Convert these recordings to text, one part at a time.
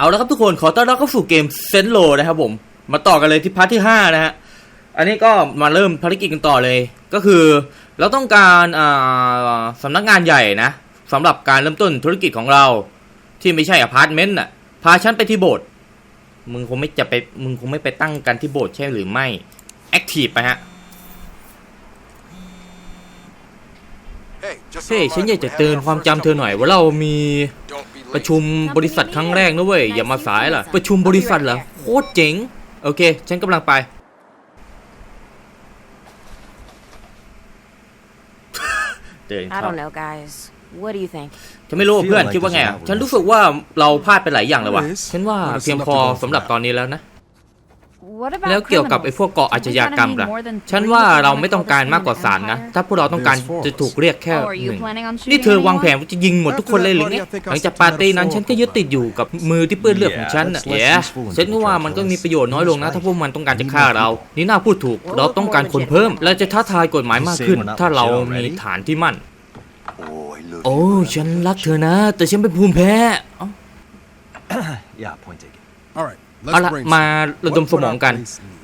เอาละครับทุกคนขอต้อนรับเข้าสู่เกมเซนโลนะครับผม มาต่อกันเลยที่พาร์ทที่ 5 นะฮะ อันนี้ก็มาเริ่มภารกิจกันต่อเลย ก็คือเราต้องการอ่าสำนักงานใหญ่นะสำหรับการเริ่มต้นธุรกิจของเรา ที่ไม่ใช่อพาร์ตเมนต์น่ะพาฉันไปที่โบสถ์มึงคงไม่จะไปมึงคงไม่ไปตั้งกันที่โบสถ์ใช่หรือไม่แอคทีฟไปฮะ เฮ้ยฉันอยากจะเตือนความจำเธอหน่อยว่าเรามี ประชุมบริษัทครั้งแรกนะเว้ยอย่ามาสายล่ะ ประชุมบริษัทเหรอโคตรเจ๋ง โอเค ฉันกำลังไปเตือน I เขา don't know, guys. What do you think? ฉันไม่รู้ว่าเพื่อนคิดว่าไงอะฉันรู้สึกว่าเราพลาดไปหลายอย่างเลยว่ะ Liz, ฉันว่า what is เพียง enough พอ to go for สำหรับ that? ตอนนี้แล้วนะ What about แล้วเกี่ยวกับไอ้พวกเกาะอาชญากรรมล่ะ ฉันว่าเราไม่ต้องการมากกว่าสามนะ ถ้าพวกเราต้องการจะถูกเรียกแค่ Oh, are ห you นึ่ง planning on นี่ shooting เธอวางแผน anyone? ว่าจะยิงหมดทุกคนเลยหรือไงหลังจากปาร์ตี้นั้นฉันก็ยึดติดอยู่กับมือที่เปื้อนเลือดของฉันน่ะ Yeah, that's แย่ less useful than ฉันก็ว่ามันก็มีประโยชน์น้อยลงนะ ถ้าพวกมันต้องการจะฆ่าเรา นี่น่าพูดถูก เราต้องการคนเพิ่ม และจะท้าทายกฎหมายมากขึ้น ถ้าเรามีฐานที่มั่น โอ้ฉันรักเธอนะ แต่ฉันเป็นภูมิแพ้เอ้า Yeah, point taken. All right, เอา let's ละ brainstorm. มาระดมสมองกัน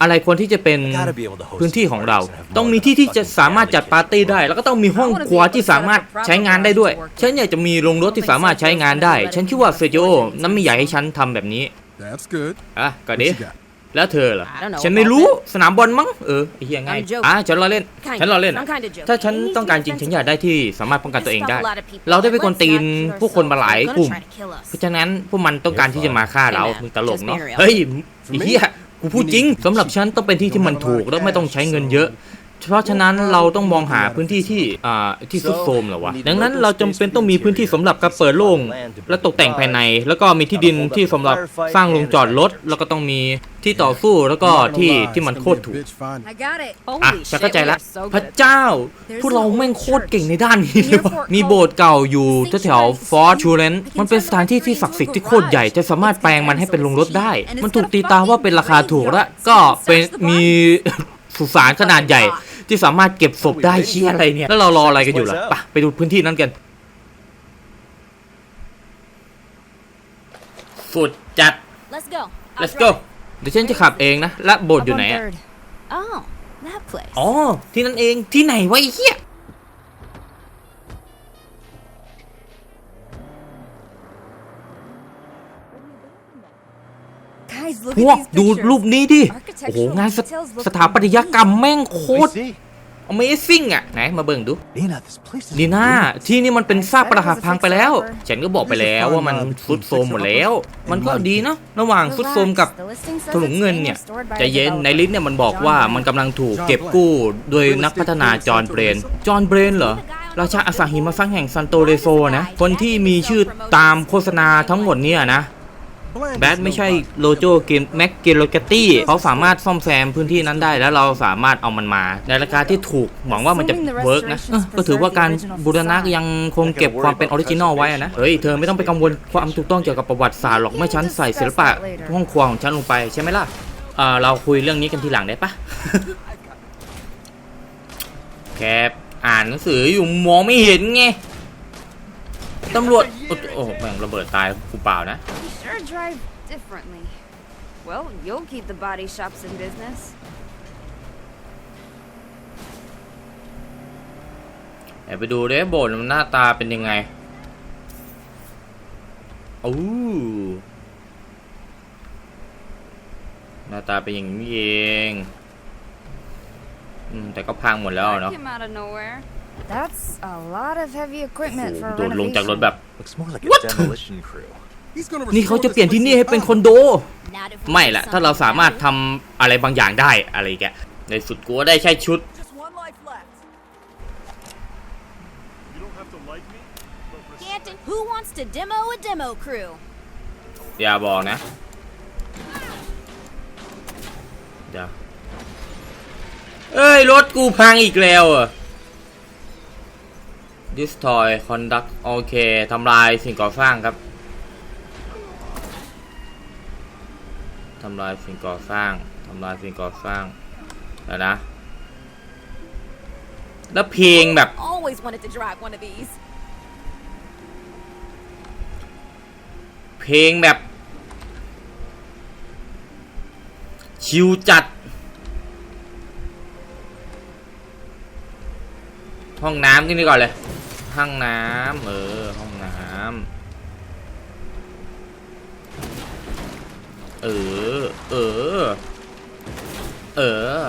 อะไรควรที่จะเป็น Gotta be able to host พื้นที่ของเรา parties that have ต้อง more มี than ที่ a ที่จะ fucking สามารถจัด family ปาร์ตี้ได้ แล้วก็ต้องมีห้องครัวที่สามารถใช้งานได้ด้วย ฉันอยากจะมีโรงรถที่สามารถใช้งานได้ ฉันคิดว่าเซจิโอนั้นไม่อยากให้ฉันทำแบบนี้ That's good. อะก็ What ดี you got? แล้วเธอล่ะ I don't know ฉันไม่รู้สนามบอลมั้งเออไอ้เหี้ยง่าย I'm joking. อะฉันรอเล่น Kind ฉันรอเล่น of. อะ I'm kind of joking. ถ้าฉัน It needs ต้องการ to จริ be งฉันอยากได้ที่สามารถป้องกันตัวเองได้ Pissed off a lot of people. เราได้ไปกวนตีน Let's not ผู้คนมาหลาย shoot กลุ่ม ourselves. They're gonna try to kill us. เพราะฉะนั้นพวกมันต้องการที่จะมาฆ่าเรา Hey man, มึงตลกเนาะ just being real. เฮ้ยไอ้เหี้ยกูพูดจริงสำหรับฉันต้องเป็นที่ที่มันถูกแล้วไม่ต้องใช้เงินเยอะ เพราะฉะนั้นเราต้องมองหาพื้นที่ที่อ่าที่ซุดโทรมเหรอวะดังนั้นเราจำเป็นต้องมีพื้นที่สำหรับการเปิดโล่งและตกแต่งภายใน แล้วก็มีที่ดินที่สำหรับสร้างโรงจอดรถแล้วก็ต้องมีที่ต่อสู้แล้วก็ I'm not gonna ที่ lie, ที่ it's มัน gonna โค be ตร a ถูก bitch finding- I got it. อะ Holy ฉัน shit, เข้าใจ we แล้ว are so พระ good. เจ้า พวกเราแม่งโคตรเก่งในด้านนี้เลยว่ะมีโบสถ์เก่าอยู่แถวฟอร์ชูเลนมันเป็นสถานที่ที่ศักดิ์สิทธิ์ที่โคตรใหญ่จะสามารถแปลงมันให้เป็นโรงรถได้ มันถูกตีตาว่าเป็นราคาถูกและก็เป็นมี สุสานขนาดใหญ่ ที่สามารถเก็บศพได้เชี่ยอะไรเนี่ยแล้วเรารออะไรกันอยู่ล่ะไปไปดูพื้นที่นั้นกัน สุดจัด Let's go. I'll let's drive. go เดี๋ยวฉันจะขับเองนะและโบสถ์ Up อยู่ on ไหนอะ third. Oh, that place. อ๋อที่นั่นเองที่ไหนวะไอ้เหี้ย พวก at these ดู pictures. รูปนี้ดิ โอ้โห งานส Details look สถาปัตยกรรมแม่งโค We ตร see. Amazing อะ ไหน มาเบิ่งดู Nina, this place is ดีน่า ruined. ที่นี่มันเป็นซากปรักหักพังไปแล้ว ฉันก็บอกไปแล้วว่ามันซุดโทรมหมดแล้ว มันก็ดีเนาะระหว่างซุดโทรมกับ The listing says ถลุง it's เงิน being เนี่ย restored by ใจ a เย็นใน developer. ลิสต์เนี่ยมันบอกว่ามันกำลังถูกเก็บกู้ โดยนักพัฒนาจอห์นเบรนจอห์นเบรนเหรอราชาอสังหิมะฟังแห่งซันโตเรโซนะคนที่มีชื่อตามโฆษณาทั้งหมดเนี่ยนะ Bland แบ is ท no ไม่ใช่ vibe. โลโจเกมแม็กเกโลเกตตี้เขาสามารถซ่อมแซมพื้นที่นั้นได้แล้วเราสามารถเอามันมา ในราคาที่ถูกหวังว่ามันจะเวิร์กนะเออก็ถือว่าการบูรณะยังคงเก็บความเป็นออริจินอลไว้อะนะเฮ้ยเธอไม่ต้องไปกังวลความถูกต้องเกี่ยวกับประวัติศาสตร์หรอกไม่ฉันใส่ศิลปะห้องครัวของฉันลงไปใช่ไหมล่ะเออเราคุยเรื่องนี้กันทีหลังได้ปะแค่อ่านหนังสืออยู่มองไม่เห็นไง ตำรวจ โอ้โอ้แม่งระเบิดตายกูเปล่านะ We sure drive differently. Well, you'll keep the body shops in business. เดี๋ยวไปดูดิโบสถ์มันหน้าตาเป็นยังไงอู้หน้าตาเป็นอย่างนี้เอง อืมแต่ก็พังหมดแล้ว That เนาะ came out of nowhere. That's a lot of heavy โอ้ equipment โห for โดดลงจากรถแบบ Looks more like a What? demolition crew. He's gonna นี่เขา restore จะ this เปลี่ยนที่ place นี่ให้เป็น to คอนโด Not if we ไม่ do ละถ้าเรา something สามารถ about ทำอะไรบางอย่างได้อะไรแกในสุดกูก็ได้แค่ชุด it. Canton, who wants to demo a demo crew? อย่าบอกนะ เดี๋ยว เอ้ย รถกูพังอีกแล้วอะ destroy conduct โอเคทำลายสิ่งก่อสร้างครับทำลายสิ่งก่อสร้างทำลายสิ่งก่อสร้างเดี๋ยวนะ แล้วเพลงแบบ Always wanted to drive one of these. เพลงแบบ ชิวจัด ห้องน้ำกันดีก่อนเลย ห้องน้ำเออห้องน้ำเออ เออ เออ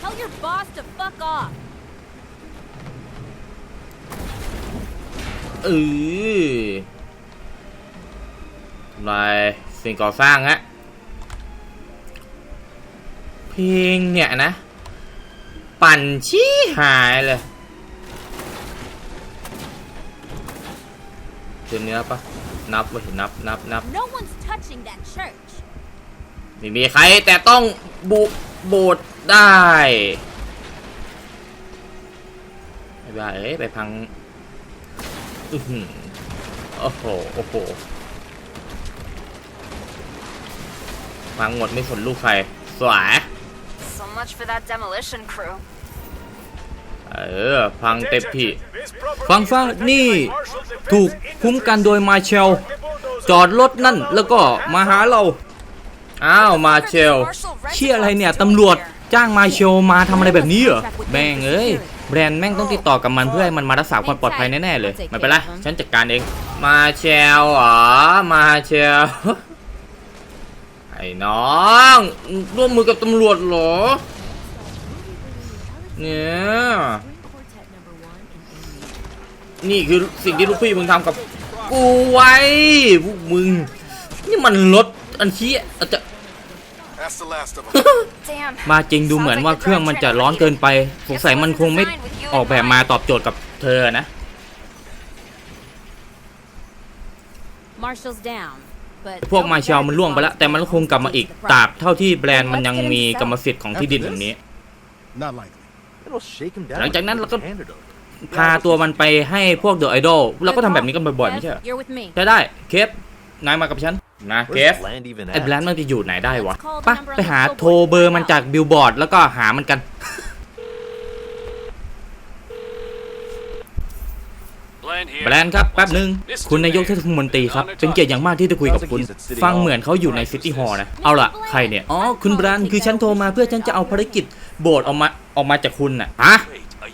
Tell your boss to fuck off. เออทำลายสิ่งก่อสร้างฮะเพลงเนี่ยนะ ปั่นชี้หายเลยเจอเนื้อปะนับไว้นับนับนับ No one's touching that church. ไม่มีใครแต่ต้องบุกโบสถ์ได้ไม่ได้เอ้ยไปพังอือหือโอ้โหโอ้โหพังหมดไม่สนลูกใครสวย So much for that demolition crew. เออพังเต็มที่ฟังฟังนี่ถูกคุ้มกันโดยมาเชล จอดรถนั่นแล้วก็มาหาเรา อ้าวมาเชลเชี่ยอะไรเนี่ยตำรวจจ้างมาเชลมาทำอะไรแบบนี้เหรอแม่งเอ้ยแบรนด์แม่งต้องติดต่อกับมันเพื่อให้มันมารักษาความปลอดภัยแน่ๆเลยไม่เป็นไรฉันจัดการเอง มาเชลเหรอมาเชล ไอ้น้องร่วมมือกับตำรวจเหรอ เนี่ย นี่คือสิ่งที่ลูกพี่มึงทำกับกูไว้พวกมึง นี่มันรถอันชี้อาจจะ That's the last of them. Damn. มาจริงดูเหมือนว่าเครื่องมันจะร้อนเกินไปสงสัยมันคงไม่ออกแบบมาตอบโจทย์กับเธอนะ Marshall's down. But พวกมาเชลมันล่วงไปแล้ว แต่มันคงกลับมาอีกตราบเท่าที่แบรนด์มันยังมีกรรมสิทธิ์ของที่ดินแบบนี้ Not likely. It'll shake him down. หลังจากนั้นเราก็ Hand it over. พาตัวมันไปให้พวกเดอะไอดอลเราก็ทำแบบนี้กันบ่อยๆไม่ใช่เหรอ You're with me. ใช่ได้เคฟนายมากับฉันนะเคฟ Where's Bland even ไอ้ at? แบรนด์มันจะอยู่ไหนได้วะปะไปหาโทรเบอร์มันจากบิลบอร์ดแล้วก็หามันกัน แบรนด์ครับแป๊บหนึ่งคุณนายกเทศมนตรีครับ เป็นเกียรติอย่างมากที่ได้คุยกับคุณ ฟังเหมือนเขาอยู่ในซิตี้ฮอลล์นะ เอาล่ะ ใครเนี่ย อ๋อ คุณแบรนด์คือฉันโทรมาเพื่อฉันจะเอาภารกิจโบสถ์ออกมาออกมาจากคุณน่ะฮะ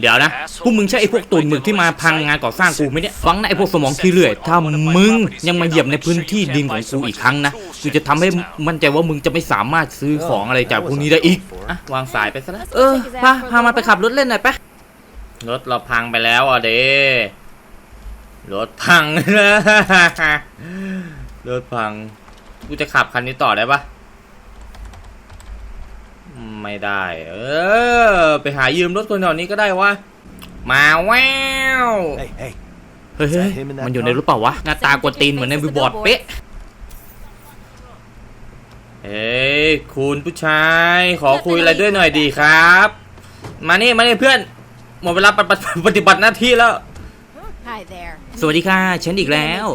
เดี๋ยวนะ พวกมึงใช่ไอ้พวกตูนหมึกที่มาพังงานก่อสร้างกูไหมเนี่ย ฟังนะไอ้พวกสมองขี้เลื่อย ถ้ามึงยังมาเหยียบในพื้นที่ดินของกูอีกครั้งนะ กูจะทำให้มั่นใจว่ามึงจะไม่สามารถซื้อของอะไรจากพวกนี้ได้อีกอะวางสายไปซะล้วเออพาพามาไปขับรถเล่นหน่อยปะรถเราพังไปแล้วอะเด้ รถพัง รถพัง กูจะขับคันนี้ต่อได้ปะไม่ได้ เออ ไปหายืมรถคนแถวนี้ก็ได้วะ มาแวว Hey, hey. เฮ้ยเฮ้ยมันอยู่ในรถเปล่าวะ หน้าตากวนตีนเหมือนในบิลบอร์ดเป๊ะ เอ้ยคุณผู้ชาย ขอคุยอะไรด้วยหน่อยดีครับ มานี่ มานี่เพื่อน หมดเวลาปฏิบัติปฏิบัติหน้าที่แล้ว Hi there. สวัสดีค่ะ ฉันอีกแล้ว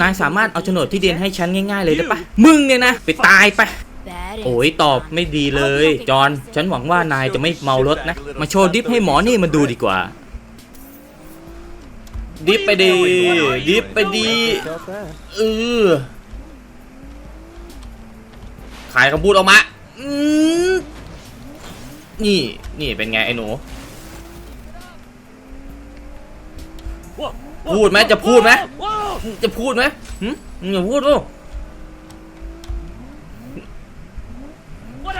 นายสามารถเอาโฉนดที่ดินให้ฉันง่าย ๆ เลยได้ปะมึงเนี่ยนะ ไปตายไป That is โอ้ยตอบไม่ดีเลย จอห์นฉันหวังว่านายจะไม่เมารถนะ มาโชว์ดิฟให้หมอนี่มันดูดีกว่า ดิฟไปดี ดิฟไปดี Felt that. เออขายคำพูดออกมาอืมนี่ นี่เป็นไงไอ้หนู พูดไหมจะพูดไหมจะพูดไหมหึมึงอย่าพูดดู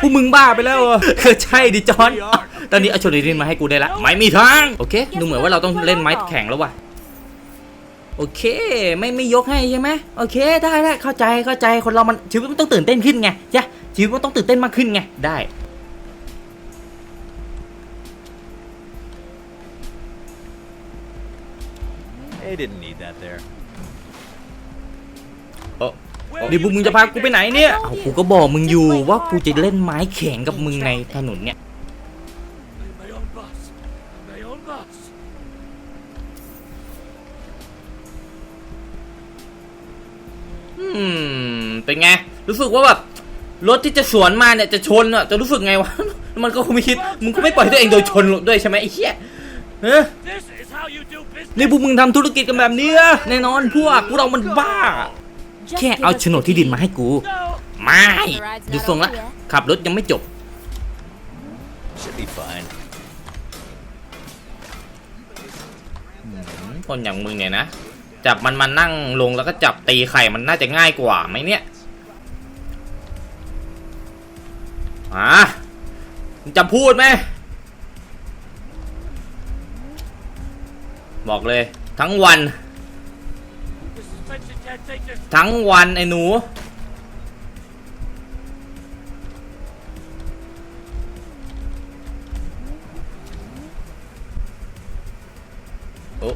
พวกมึงบ้าไปแล้วเหรอเออใช่ดิจอนตอนนี้เอาโชลินมาให้กูได้ละ ไม่มีทาง โอเค ดูเหมือนว่าเราต้องเล่นไม้แข่งแล้วว่ะ โอเค ไม่ไม่ยกให้ใช่ไหมโอเค ได้ได้เข้าใจเข้าใจคนเรามันชีวิตมันต้องตื่นเต้นขึ้นไงจ้ะชีวิตมันต้องตื่นเต้นมากขึ้นไง ได้ They didn't need that there. เออนี่พวกมึงจะพากูไปไหนเนี่ย เอากูก็บอกมึงอยู่ว่ากูจะเล่นไม้แข่งกับมึงในถนนเนี่ย My own boss. My own boss. อืม เป็นไง รู้สึกว่าแบบรถที่จะสวนมาเนี่ยจะชนอะจะรู้สึกไงวะ มันก็คงไม่คิด มึงก็ไม่ปล่อยตัวเองโดยชนด้วยใช่ไหมไอ้เหี้ยเออ This is how you do business. นี่พวกมึงทำธุรกิจกันแบบนี้เหรอแน่นอนพวกพวกเรามันบ้า แค่เอาโฉนดที่ดินมาให้กู No! ไม่ดูทรงละ ขับรถยังไม่จบ Should be fine. คนอย่างมึงเนี่ยนะ จับมันมานั่งลงแล้วก็จับตีไข่มันน่าจะง่ายกว่าไหมเนี่ยอะมึงจะพูดไหม บอกเลย ทั้งวัน The suspension can't take this. ทั้งวันไอ้หนู โอ้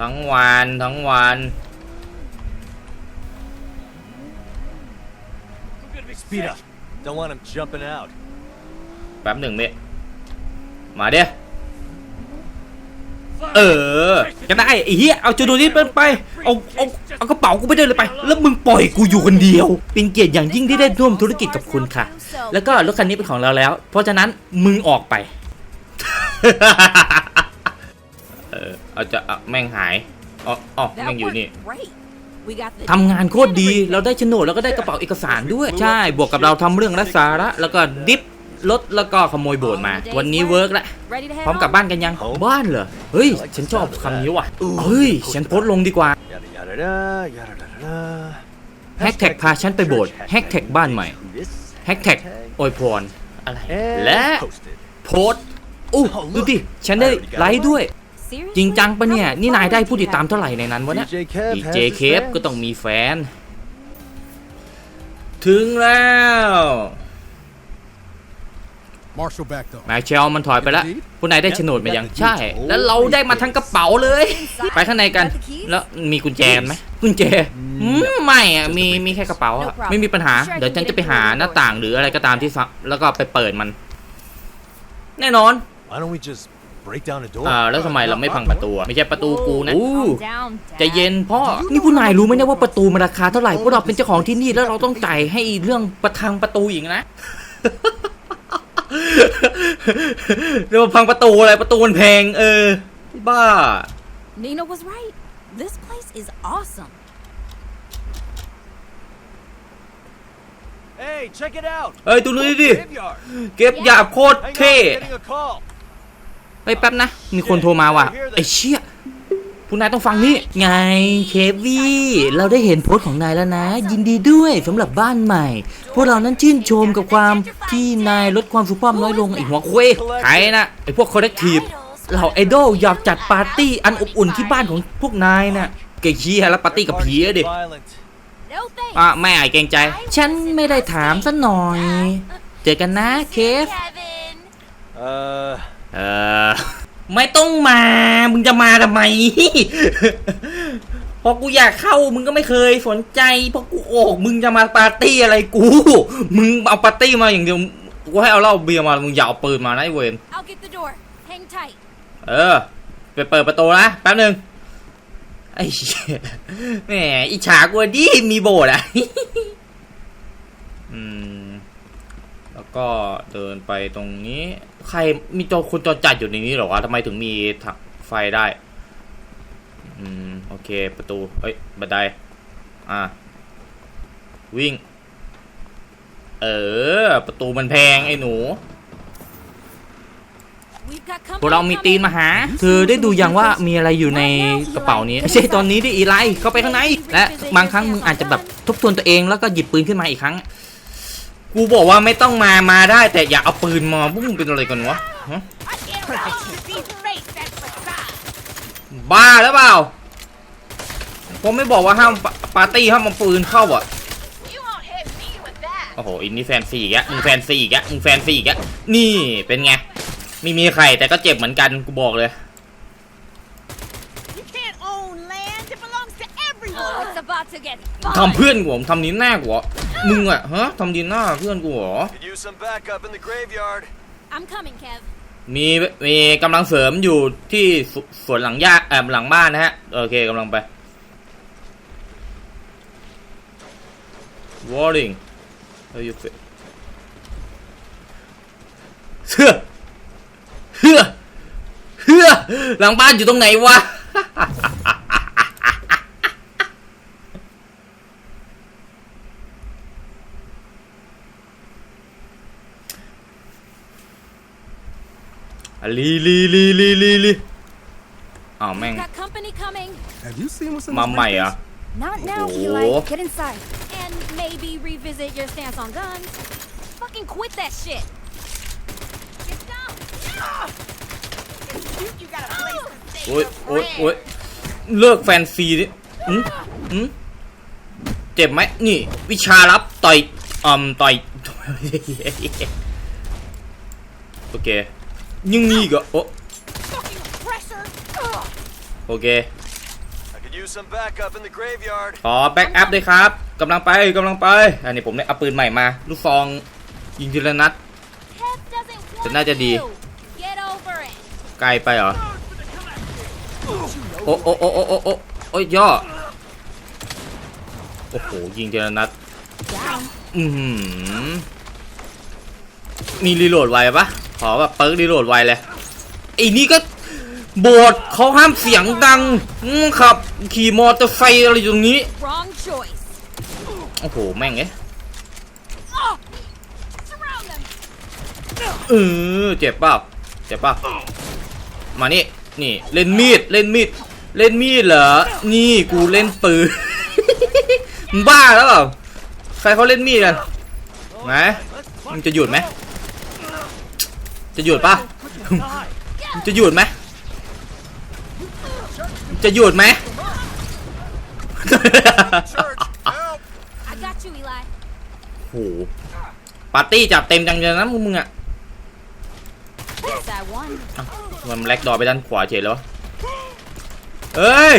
ทั้งวัน ทั้งวัน I'm gonna be Speed sick. up. Don't want him jumping out. แป๊บหนึ่งเม มาเด้ Fine. เออจะได้ไอ้เหี้ยเอาจุดนี้เป็นไปเอาเอาเอากระเป๋ากูไปได้เลยไป แล้วมึงปล่อยกูอยู่คนเดียว เป็นเกียรติอย่างยิ่งที่ได้ร่วมธุรกิจกับคุณค่ะ แล้วก็รถคันนี้เป็นของเราแล้ว เพราะฉะนั้นมึงออกไป เออเอาจะเอาแม่งหายอ๋ออ๋อแม่งอยู่นี่ทำงานโคตรดี เราได้โฉนดแล้วก็ได้กระเป๋าเอกสารด้วย ใช่ บวกกับเราทำเรื่องรักษาระแล้วก็ดิฟ รถแล้วก็ขโมยโบสถ์มา วันนี้เวิร์กละ Ready to head พร้อมกลับบ้านกันยังบ้านเหรอเฮ้ย ฉันชอบคำนี้ว่ะเฮ้ย ฉันโพสต์ลงดีกว่า Yada yada da, yada da da. แฮกแท็กพาฉันไปโบสถ์แฮกแท็กบ้านใหม่ This แฮกแท็กอวยพรอะไร and และ posted. โพสต์อู้ดูดิฉันได้ไลค์ด้วย จริงจังปะเนี่ย นี่นายได้ผู้ติดตามเท่าไหร่ในนั้นวะเนี่ย DJ Kev ดี has เจ his เคฟ fans. ก็ต้องมีแฟน ถึงแล้ว Marshall backed up. นายเชลมันถอยไปแล้วผู้นายได้โฉนดมายังใช่ แล้วเราได้มาทั้งกระเป๋าเลย ไปข้างในกัน แล้วมีกุญแจไหมกุญแจอืมไม่อะมีมีแค่กระเป๋าอะไม่มีปัญหา เดี๋ยวฉันจะไปหาหน้าต่างหรืออะไรก็ตามที่ซับแล้วก็ไปเปิดมัน แน่นอน Why don't we just break down a door? อ่าแล้วทำไมเราไม่พังประตูอะไม่ใช่ประตูกูนะอู้ Calm down, ใจเย็นพ่อ นี่ผู้นายรู้ไหมเนี่ยว่าประตูมันราคาเท่าไหร่พวกเราเป็นเจ้าของที่นี่แล้วเราต้องจ่ายให้เรื่องประทังประตูอีกนะ เรื่องพังประตูอะไรประตูมันแพง เออ บ้า Nina was right. This place is awesome. Hey, check it out. เอ้ยดูนี่ดิ Graveyard. เก็บหยาบโคตร Hang เท่ on, I'm getting a call. เฮ้ยแป๊บนะ มีคนโทรมาว่ะ ไอ้เชี่ย ผู้นายต้องฟังนี่ไงเควี่ เราได้เห็นโพสต์ของนายแล้วนะ ยินดีด้วยสำหรับบ้านใหม่ พวกเรานั้นชื่นชมกับความที่นายลดความสุภาพน้อยลงไอ้หัวเควใครนะไอ้พวกคอร์เรกทีฟเหล่าไอดอลอยากจัดปาร์ตี้อันอบอุ่นที่บ้านของพวกนายน่ะเกยเชียแล้วปาร์ตี้กับผีอะดิ Violent. No thanks. อะไม่อายเกรงใจ ฉันไม่ได้ถามสักหน่อย เจอกันนะเคฟ Kevin. Uh, เออ ไม่ต้องมา มึงจะมาทำไม พอกูอยากเข้ามึงก็ไม่เคยสนใจพอกูออกมึงจะมาปาร์ตี้อะไรกู มึงเอาปาร์ตี้มาอย่างเดียว กูให้เอาเหล้าเบียร์มา มึงอย่าเอาปืนมานะไอ้เวน I'll get the door. Hang tight. เออ ไปเปิดประตูนะแป๊บหนึ่งไอ้เหี้ยแหมอิจฉากูดิมีโบสถ์อะ อืม แล้วก็เดินไปตรงนี้ ใครมีจอคนจอจัดอยู่ในนี้เหรอวะทำไมถึงมีถังไฟได้ อืม โอเค ประตู เอ้ย บันได อะ วิ่ง เออ ประตูมันแพงไอ้หนู We've got พวกเรามีตีนมาหา เธอได้ดูยังว่ามีอะไรอยู่ในกระเป๋านี้ไม่ใช่ตอนนี้ดิอีไลเข้าไปข้างใน และบางครั้งมึงอาจจะแบบทบทวนตัวเองแล้วก็หยิบปืนขึ้นมาอีกครั้ง กูบอกว่าไม่ต้องมามาได้แต่อย่าเอาปืนมาพวกมึงเป็นอะไรกันวะฮะบ้าแล้วเปล่าผมไม่บอกว่าห้ามปาปาร์ตี้ห้ามเอาปืนเข้าอะโอ้โหอินนี่แฟนซีอีกอะมึงแฟนซีอีกอะมึงแฟนซีอีกอะนี่เป็นไงไม่มีใครแต่ก็เจ็บเหมือนกันกูบอกเลย You can't own land. It belongs to everyone. Oh, it's about to get ทำเพื่อนกูเหรอทำนี้หน้ากูเหรอ มึงอะฮะทำดีหน้าเพื่อนกูเหรอ Could use some backup in the graveyard. I'm coming, Kev. มีมีกำลังเสริมอยู่ที่สสวนหลังย่าแอบหลังบ้านนะฮะ โอเคกำลังไป warning เฮ้ยเฟเฮ้อเฮ้อเฮ้อหลังบ้านอยู่ตรงไหนวะ ลีลีลีลีลีลีอ้าวแม่ง Got company coming. Have you seen what's in มา this ใหม่ briefcase? เหรอะ Not now, Oh. Eli. Get inside. And maybe revisit your stance on guns. Fucking quit that shit. Get down. You got a place to stay. โอ้ยโอ้ยโอ้ยเลิกแฟนซีดิอืมอืมเจ็บไหมนี่ วิชาลับต่อยอืมต่อย โอเค ยังมีอีก็โอ Fucking pressure. Ugh. โอเค I could use some backup in the graveyard. ขอแบ็กอัพด้วยครับกำลังไปกำลังไป อันนี้ผมได้เอาปืนใหม่มา ลูกซองยิงทีละนัดจะน่าจะดี ไกลไปเหรอ โอ้โอ้โอ้โอ้โอ้โอ้โอ้ยย่อโอ้โหยิงทีละนัด อือหือมีรีโหลดไวปะ ขอแบบเปิร์กรีโหลดไวเลยไอ้นี่ก็โบดเขาห้ามเสียงดังอืมขับ ขี่มอเตอร์ไซค์อะไรอยู่ตรงนี้ Wrong choice. โอ้โห แม่งเอ้ย Oh. Surround them. เออเจ็บเปล่าเจ็บเปล่ามานี่ นี่ เล่นมีด เล่นมีด เล่นมีดเหรอ นี่กูเล่นปืนมึงบ้าแล้วเปล่า ใครเขาเล่นมีดกันไหนมึงจะหยุดไหม จะหยุดป่ะมึงจะหยุดไหมมึงจะหยุดไหม Church, help! I got you, Eli. โอ้โหปาร์ตี้จับเต็มจังเลยนะมึงอะ Guess I won. มันแลกดอไปด้านขวาเฉยเลยวะเอ้ย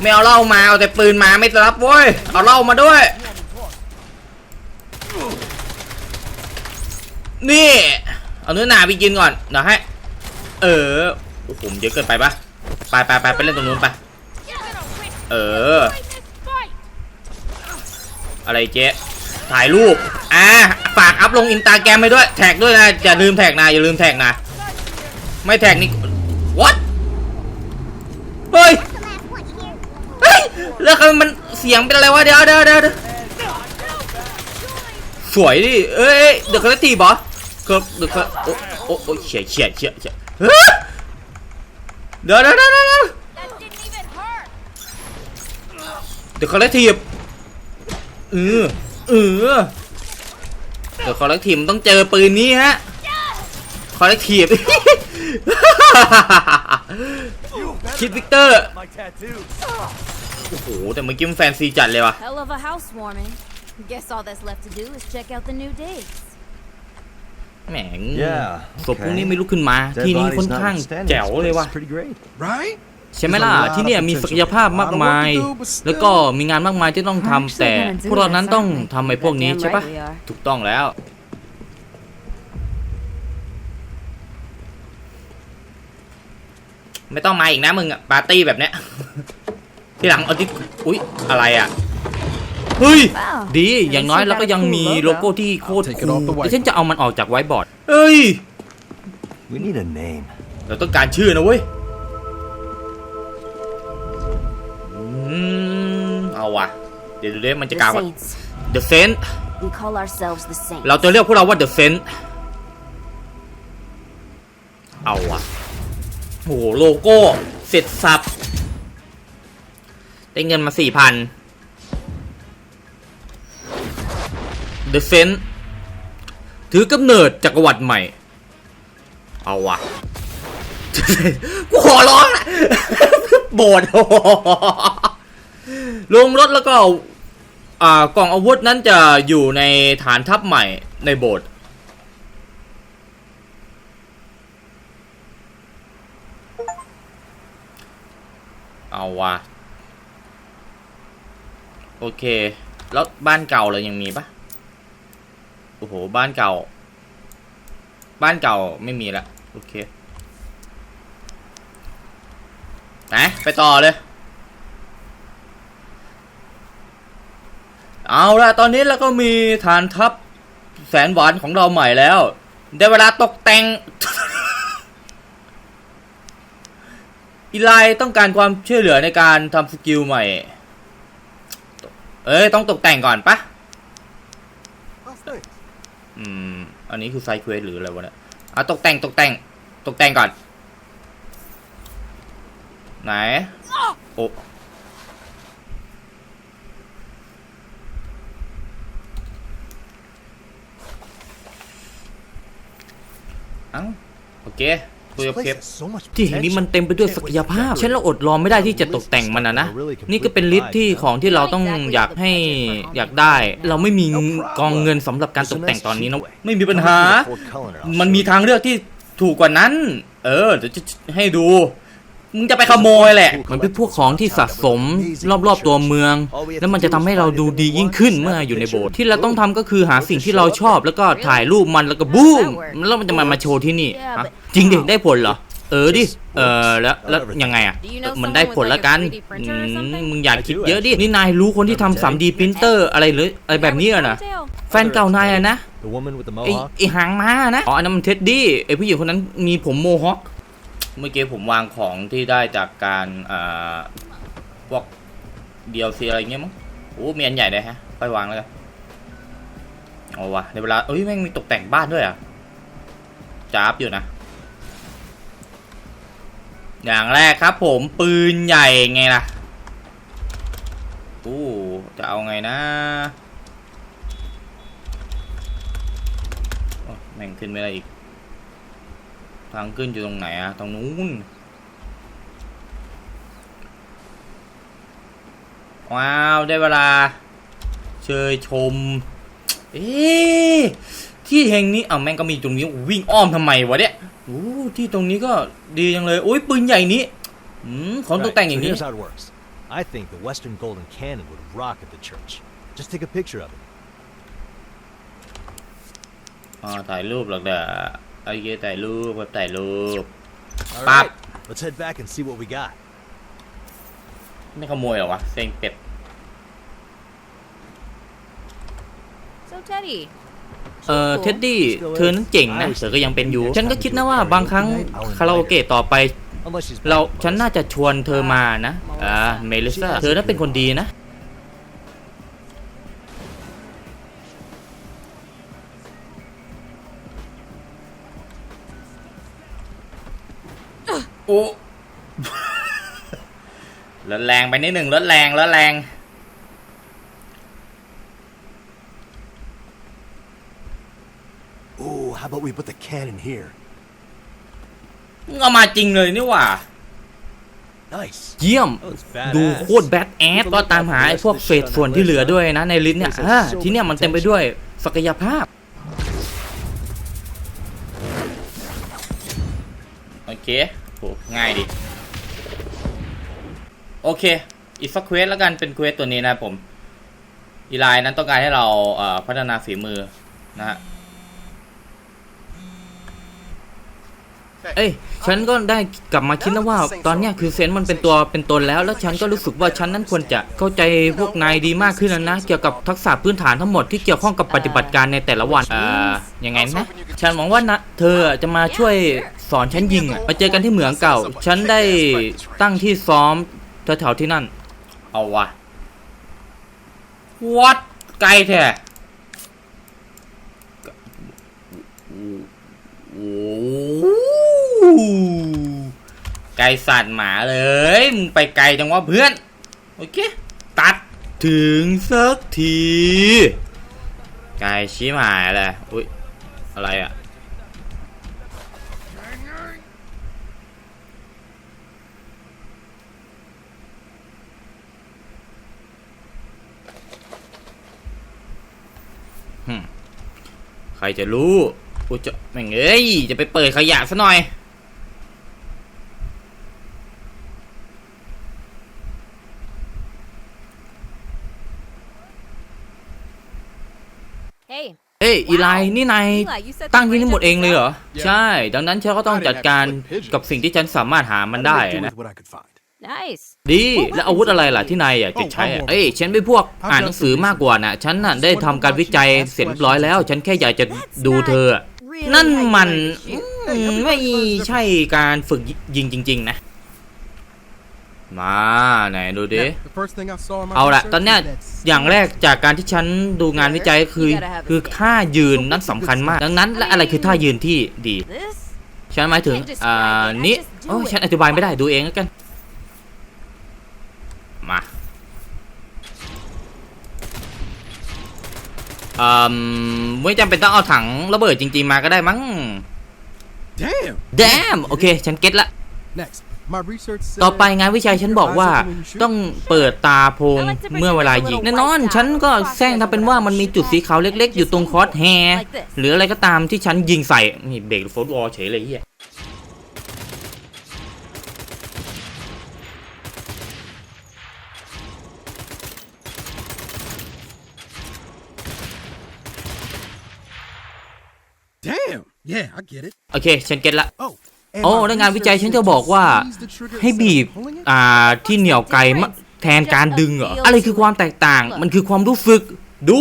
ไม่เอาเหล้ามาเอาแต่ปืนมาไม่รับเว้ยเอาเหล้ามาด้วย นี่ เอาเนื้อหนาไปกินก่อนเดี๋ยวให้ เออโอ้โหเยอะเกินไปปะไปไปไปไปเล่นตรงนู้นไป เออ อะไรเจ๊ถ่ายรูป อ่า ฝากอัพลงอินตาแกรมไปด้วย แท็กด้วยนะ อย่าลืมแท็กนะ อย่าลืมแท็กนะ ไม่แท็กนี่ what เฮ้ย เฮ้ย แล้วมันเสียงเป็นอะไรวะ เดี๋ยวเดี๋ยวเดี๋ยวเดี๋ยวสวยดิ เอ้ย เดี๋ยวเขาจะตีบอ ก็เดี๋ยวเขาโอ้โอ้โอ้เฉียดเฉียดเฉียดเฉียดเฮ้ยเดี๋ยวเดี๋ยวเดี๋ยวเดี๋ยว That didn't even hurt. เดี๋ยวเขาเลยทีบเออเออเดี๋ยวคอลเลกทีมต้องเจอปืนนี้ฮะคอลเลกทีมคิดวิกเตอร์ My tattoo. โอ้โหแต่เมื่อกี้มันแฟนซีจัดเลยว่ะ แหมง Yeah, ศพพวกนี้ไม่ลุกขึ้นมาที่นี่ค่อนข้างแจ๋วเลยว่ะ Pretty great. Right? ใช่ไหมล่ะที่เนี่ยมีศักยภาพมากมายแล้วก็มีงานมากมายที่ต้องทำแต่พวกเรานั้นต้องทำไอ้พวกนี้ใช่ปะถูกต้องแล้ว ไม่ต้องมาอีกนะมึงอะปาร์ตี้แบบเนี้ย ที่หลังเอาที่อุ๊ยอะไรอะ เฮ้ย Wow. ดีอย่างน้อยเราก็ยังมีโลโก้ที่โคตร Take คู it off the ล whiteboard แต่ฉันจะเอามันออกจากไว้บอร์ดเอ้ย We need a name. เราต้องการชื่อนะเว้ยอืมเอาว่ะ เดี๋ยวดูดิมันจะ The กล่าวว่า Saints. The Saint We call ourselves the Saints. เราจะเรียกพวกเราว่า The Saint เอาว่ะโหโลโก้ เสร็จสับได้เงินมาสี่พัน The Saint ถือกำเนิดจักรวรรดิใหม่ เอาวะกูขอร้องอะโบดลงรถแล้วก็อ่ากล่องอาวุธนั้นจะอยู่ในฐานทัพใหม่ในโบสถ์เอาวะโอเค แล้วบ้านเก่าเรายังมีปะ โอ้โห บ้านเก่า บ้านเก่าไม่มีละ โอเคไหนไปต่อเลย เอาละตอนนี้เราก็มีฐานทัพแสนหวานของเราใหม่แล้ว ได้เวลาตกแต่ง อีไลต้องการความช่วยเหลือในการทำสกิลใหม่ เอ้ย ต้องตกแต่งก่อนปะ อืม อันนี้คือไซเควสหรืออะไรวะเนี่ยเอาตกแต่งตกแต่ง ตกแต่งก่อน ไหน โอ้เอ้าโอเค คุย This กับ place เคป has so much ที่แห่งนี้มัน potential. เต็มไปด้วย Can't ศั wait ก to ยภาพ decorate ฉันละอดรอไม่ได้ที่จะตกแต่งมันนะนะนี่ก็เป็นลิสต์ที่ของที่เราต้องอยากให้อยากได้ เราไม่มีกองเงินสำหรับการตกแต่งตอนนี้นะไม่มีปัญหา มันมีทางเลือกที่ถูกกว่านั้น เออเดี๋ยวจะให้ดู มึงจะไปขโมยแหละ มันเป็นพวกของที่สะสมรอบๆตัวเมือง แล้วมันจะทำให้เราดูดียิ่งขึ้นเมื่ออยู่ในโบสถ์ที่เราต้องทำก็คือหาสิ่งที่เราชอบแล้วก็ถ่ายรูปมันแล้วก็บูมแล้วมันจะมามาโชว์ที่นี่ฮะจริงดิได้ผลเหรอ เออดิ เออแล้วแล้วยังไงอะ Do you know มันได้ผลละกัน someone with like a 3D printer or อืม something? มึงอยากคิดเยอะดิ นี่นายรู้คนที่ทำ 3D printer อะไรหรืออะไรแบบนี้อะนะแฟนเก่านายอะนะ The woman with the ไอ mohawk. ไอหางม้านะ อ๋ออันนั้นมันเท็ดดี้ไอผู้หญิงคนนั้นมีผมโมฮอค เมื่อกี้ผมวางของที่ได้จากการพวกเดียวซีอะไรเงี้ยมั้งโอ้มีอันใหญ่เลยฮะไปวางแล้วกันเอาวะในเวลาเอ้ยแม่งมีตกแต่งบ้านด้วยอะจ้าบอยู่นะ อย่างแรกครับผมปืนใหญ่ไงล่ะอู้จะเอาไงนะแม่งขึ้นไม่ได้อีก ทางขึ้นอยู่ตรงไหนอะตรงนู้น ว้าว ได้เวลา เชยชม เอ๊ะที่แห่งนี้อะแม่งก็มีตรงนี้โอ้วิ่งอ้อมทำไมวะเนี่ยโอ้ที่ตรงนี้ก็ดีจังเลยโอ้ยปืนใหญ่นี้อืมของตกแต่งอย่าง so นี้ here's how it works. I think the Western Golden Cannon would rock at the church. Just take a picture of it. อ๋อถ่ายรูปหรอกเด้อ ไอ้เหี้ยถ่ายรูปแบบถ่ายรูป All Pop. right, let's head back and see what we got. ไม่ขโมยเหรอวะเซ็งเป็ด So Teddy เออเท็ดดี้เธอนั้นเจ๋งนะเธอก็ยังเป็นอยู่ ฉันก็คิดนะว่าบางครั้งคาราโอเกะต่อไป Unless she's เรา back, of ฉัน course. น่าจะชวนเธอมานะอ่าเมลิซ่าเธอนั้นเป็นคนดีนะ โอ้ลดแรงไปนิดหนึ่งลดแรงลดแรง Ooh, how about we put the cannon here? มึงเอามาจริงเลยนี่หว่า Nice. เยี่ยม Oh, it's ดู badass. โคตรแบดแอดก็ตามหาไอ้พวกเศษส่วนที่เหลือด้วยนะในลิสต์เนี่ยอ่าที่เนี่ยมันเต็มไปด้วยศักยภาพ โอเคโห ง่ายดิโอเค อีกสักเควสแล้วกันเป็นเควสตัวนี้นะครับผม อีไลน์นั้นต้องการให้เราเอ่อพัฒนาฝีมือนะฮะเอ้ย ฉันก็ได้กลับมาคิดนะว่า ตอนเนี้ยคือเซนต์มันเป็นตัวเป็นตนแล้ว แล้วฉันก็รู้สึกว่าฉันนั้นควรจะเข้าใจพวกนายดีมากขึ้นแล้วนะ เกี่ยวกับทักษะพื้นฐานทั้งหมดที่เกี่ยวข้องกับปฏิบัติการในแต่ละวัน อ่า ยังไงนะ ฉันหวังว่านะเธอจะมาช่วย สอนฉันยิงอะมาเจอกันที่เหมืองเก่า ฉันได้ตั้งที่ซ้อมแถวๆที่นั่น เอาวะวัดไกลแท้โอ้โหไกลสัตว์หมาเลย มึงไปไกลจังวะเพื่อน โอเค ตัดถึงสักที ไกลชิบหายเลยอุ้ย อะไรอะ ใครจะรู้กูจะแม่งเอ้ย จะไปเปิดขยะซะหน่อย Hey เอ้ยอีไลน์นี่นาย Eli you said ตั้ง the ที่นี่หมด range เองเลยเหรอ Yeah. ใช่ ดังนั้นฉันก็ต้องจัดการกับสิ่งที่ฉันสามารถหามันได้ do นะ with what I could find. Nice ดีแล้วอาวุธอะไรล่ะที่นายอยากจะใช้อะเอ้ยฉันเป็นพวกอ่านหนังสือมากกว่าน่ะฉันน่ะได้ทำการวิจัยเสร็จเรียบร้อยแล้ว ฉันแค่อยากจะดูเธออะ Really นั่น high มัน grade shit. อืมไม่ใช่การฝึกยิงจริง ๆ นะ มาไหนดูดิ Now, the first thing I saw in my เอาละ research ตอนเนี้ย is that อย่างแรกจากการที่ฉันดูงานวิจัยก็คือ คือท่ายืนนั้นสำคัญมาก ดังนั้นและอะไรคือท่ายืนที่ดี This? ฉันหมายถึงอ่านี้โอ้ยฉันอธิบายไม่ได้ดูเองแล้วกัน มา อืมไม่จำเป็นต้องเอาถังระเบิดจริง ๆ มาก็ได้มั้ง damn. แดมโอเค ฉันเก็ตละ Next, my research said ต่อไปงานวิจัยฉันบอกว่าต้องเปิดตาโพงเมื่อเวลายิงแน่นอน ฉันก็แซงทำเป็นว่ามันมีจุดสีขาวเล็กๆ อยู่ตรงคอร์สแฮร์หรืออะไรก็ตามที่ฉันยิงใส่นี่เบรกโฟล์วอลเฉยเลยเฮีย damn. Yeah, I get it. โอเค ฉันเก็ตละ Oh. and โอ้ my ในงานวิจัย research ฉัน said จะ to บอกว่า squeeze the trigger ให้ instead บีบ of pulling it. อ่า ที่เหนี่ยวไกลมาแทนการดึงเหรอ อะไรคือความแตกต่าง มันคือความรู้สึก ดู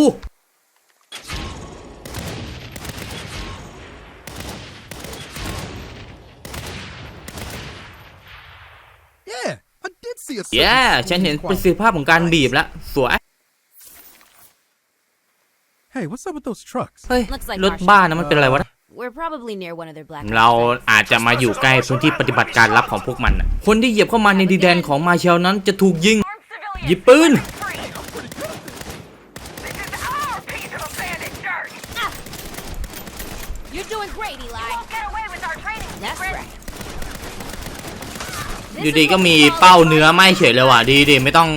Yeah, I did see a เย้ certain ฉันเห็น squeeze ประสิทธิภาพของการบีบแล้ว สวย Hey, what's up with those trucks? เฮ้ย Looks like รถบ้านนะมันเป็นอะไรวะ We're probably near one of their black เรา ops, right? อาจจะมาอยู่ใกล้พื้นที่ปฏิบัติการลับของพวกมันน่ะคนที่เหยียบเข้ามาในดินแดนของมาเชลนั้นจะถูกยิง หยิบปืน You're doing great, Eli. That's right. อยู่ดีก็มีเป้าเนื้อไหม่เฉยเลยว่ะดีดีไม่ต้อง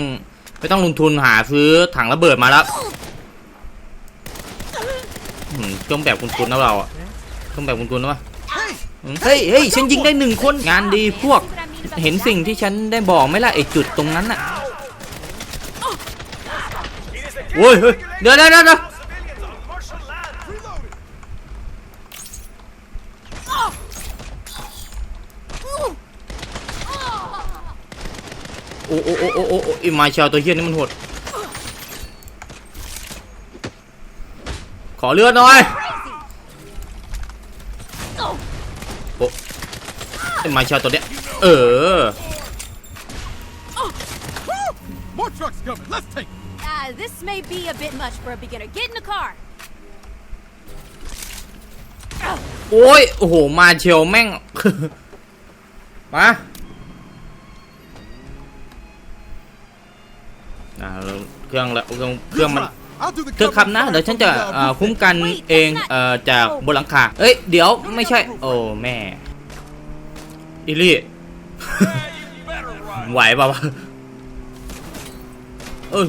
ไม่ต้องลงทุนหาซื้อถังระเบิดมาแล้วอืมเครื่องแบบคุณคุณนะเราอะ เครื่องแบบคุณคุณนะวะอืมเฮ้ยเฮ้ยฉันยิงได้หนึ่งคนงานดีพวก เห็นสิ่งที่ฉันได้บอกไหมล่ะไอจุดตรงนั้นน่ะโอ้ยเฮ้ยเดี๋ยวเดี๋ยวเดี๋ยวเดี๋ยว Civilians on martial land. โอ้โอ้โอ้โอ้โอ้โอ้ไอมาเชลตัวเฮี้ยนี่มันโหดขอเลือดหน่อย ไอมาเชลตัวเนี้ย เออ More trucks coming. Let's take. Uh, this may be a bit much for a beginner. Get in the car. โอ้ย โอ้โห มาเชลแม่ง มาอ่าเราเครื่องแล้วเครื่องเครื่องมัน I'll do the เธอครับนะ เดี๋ยวฉันจะเอ่อคุ้มกันเองเอ่อจากบนหลังคาเอ้ย เดี๋ยวไม่ใช่ โอ้ แม่ อิลี่ ไหวป่าวะเออ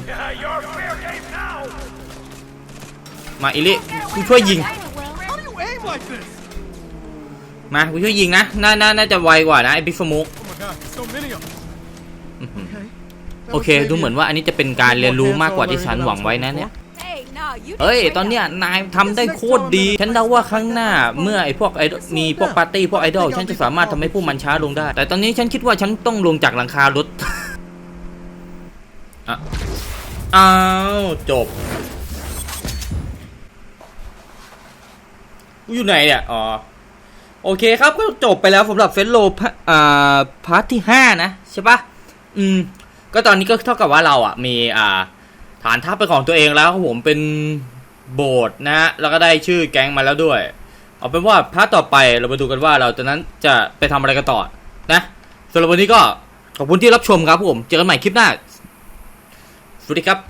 มาอิลี่กูช่วยยิง มากูช่วยยิงนะ น่า น่าน่าจะไวกว่านะไอบิ๊กสมุกโอเค ดูเหมือนว่าอันนี้จะเป็นการเรียนรู้มากกว่าที่ฉันหวังไว้นะเนี่ย เอ้ย great ตอนเนี้ย job. นายทำได้โคตรดี ฉันเดาว่าครั้งหน้าเมื่อไอ้พวกไอดอลมีพวกปาร์ตี้พวกไอดอลฉันจะสามารถทำให้พวกมันช้าลงได้ แต่ตอนนี้ฉันคิดว่าฉันต้องลงจากหลังคารถ อะอ้าวจบกูอยู่ไหนเนี่ยอ๋อโอเคครับก็จบไปแล้วสำหรับเฟนโลพะอ่าพาร์ทที่ห้านะใช่ปะอืม ก็ตอนนี้ก็เท่ากับว่าเราอะมีอ่า ฐานทัพเป็นของตัวเองแล้วครับผมเป็นโบสถ์นะฮะแล้วก็ได้ชื่อแก๊งมาแล้วด้วย เอาเป็นว่าพาร์ทต่อไปเราไปดูกันว่าเราจะนั้นจะไปทำอะไรกันต่อนะสำหรับวันนี้ก็ขอบคุณที่รับชมครับผมเจอกันใหม่คลิปหน้าสวัสดีครับ